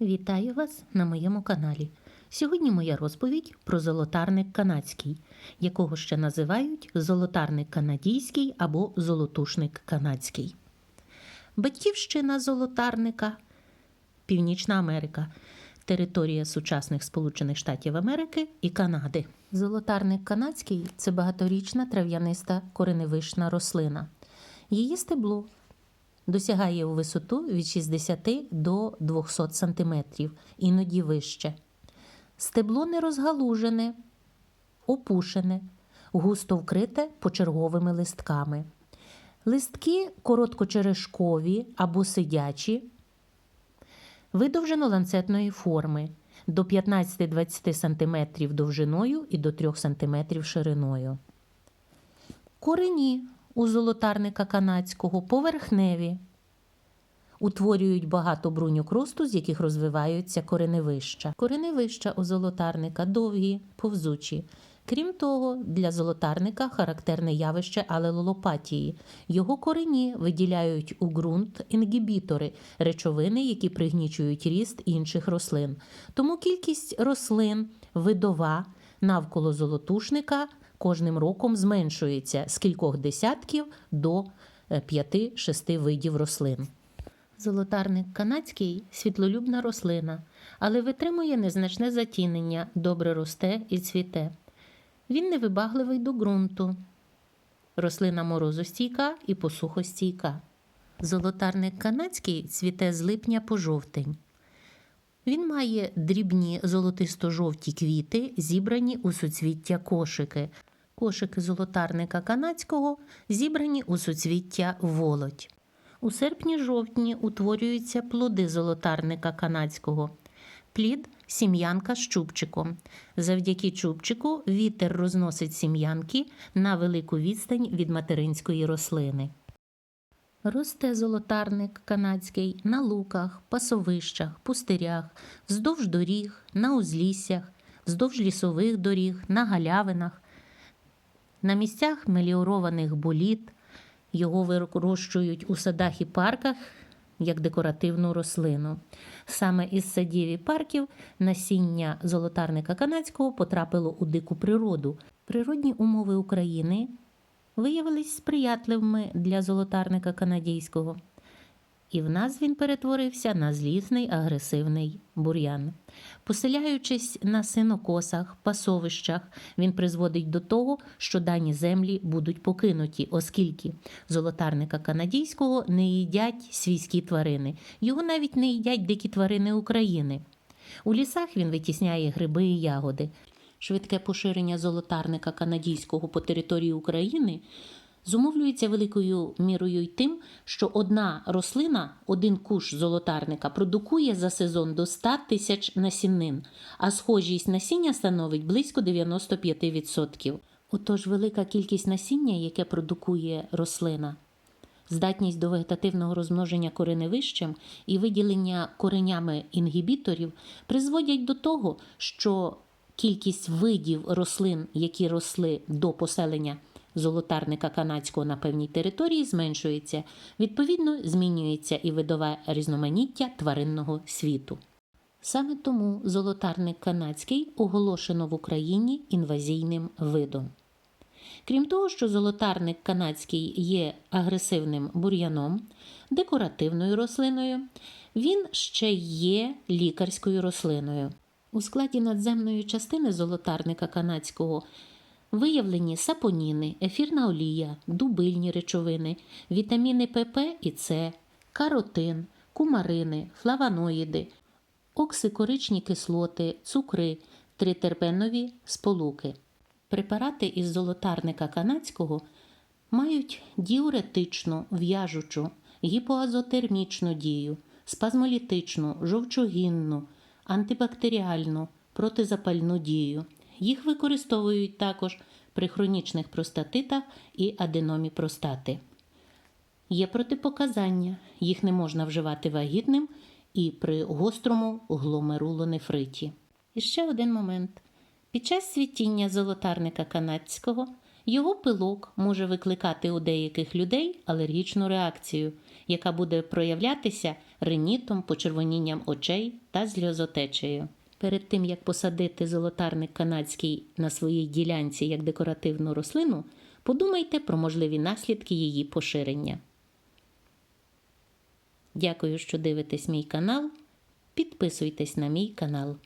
Вітаю вас на моєму каналі. Сьогодні моя розповідь про золотарник канадський, якого ще називають золотарник канадійський або золотушник канадський. Батьківщина золотарника Північна Америка, територія сучасних Сполучених Штатів Америки і Канади. Золотарник канадський це багаторічна трав'яниста кореневишна рослина. Її стебло досягає у висоту від 60 до 200 см, іноді вище. Стебло не розгалужене, опушене, густо вкрите почерговими листками. Листки короткочерешкові або сидячі, видовжено ланцетної форми до 15-20 см довжиною і до 3 см шириною. Корені у золотарника канадського поверхневі, утворюють багато бруньок росту, з яких розвиваються кореневища. Кореневища у золотарника довгі, повзучі. Крім того, для золотарника характерне явище алелолопатії. Його корені виділяють у ґрунт інгібітори речовини, які пригнічують ріст інших рослин. Тому кількість рослин видова навколо золотушника кожним роком зменшується з кількох десятків до 5-6 видів рослин. Золотарник канадський світлолюбна рослина, але витримує незначне затінення, добре росте і цвіте. Він невибагливий до ґрунту. Рослина морозостійка і посухостійка. Золотарник канадський цвіте з липня по жовтень. Він має дрібні золотисто-жовті квіти, зібрані у суцвіття кошики. Кошики золотарника канадського зібрані у суцвіття володь. У серпні-жовтні утворюються плоди золотарника канадського. Плід сім'янка з чубчиком. Завдяки чубчику вітер розносить сім'янки на велику відстань від материнської рослини. Росте золотарник канадський на луках, пасовищах, пустирях, вздовж доріг, на узліссях, вздовж лісових доріг, на галявинах, на місцях меліорованих боліт. Його вирощують у садах і парках як декоративну рослину. Саме із садів і парків насіння золотарника канадського потрапило у дику природу. Природні умови України виявились сприятливими для золотарника канадійського. І в нас він перетворився на злісний агресивний бур'ян. Поселяючись на синокосах, пасовищах, він призводить до того, що дані землі будуть покинуті, оскільки золотарника канадійського не їдять свійські тварини, його навіть не їдять дикі тварини України. У лісах він витісняє гриби і ягоди. Швидке поширення золотарника канадійського по території України зумовлюється великою мірою й тим, що одна рослина, один куш золотарника, продукує за сезон до 100 тисяч насіннин, а схожість насіння становить близько 95%. Отож, велика кількість насіння, яке продукує рослина, здатність до вегетативного розмноження кореневищем і виділення коренями інгібіторів призводять до того, що кількість видів рослин, які росли до поселення золотарника канадського на певній території, зменшується. Відповідно, змінюється і видове різноманіття тваринного світу. Саме тому золотарник канадський оголошено в Україні інвазійним видом. Крім того, що золотарник канадський є агресивним бур'яном, декоративною рослиною, він ще є лікарською рослиною. У складі надземної частини золотарника канадського виявлені сапоніни, ефірна олія, дубильні речовини, вітаміни ПП і С, каротин, кумарини, флавоноїди, оксикоричні кислоти, цукри, тритерпенові сполуки. Препарати із золотарника канадського мають діуретичну, в'яжучу, гіпоазотермічну дію, спазмолітичну, жовчогінну, антибактеріальну, протизапальну дію. Їх використовують також при хронічних простатитах і аденомі простати. Є протипоказання, їх не можна вживати вагітним і при гострому гломерулонефриті. І ще один момент. Під час світіння золотарника канадського Його пилок може викликати у деяких людей алергічну реакцію, яка буде проявлятися ринітом, почервонінням очей та сльозотечею. Перед тим як посадити золотарник канадський на своїй ділянці як декоративну рослину, подумайте про можливі наслідки її поширення. Дякую, що дивитесь мій канал. Підписуйтесь на мій канал.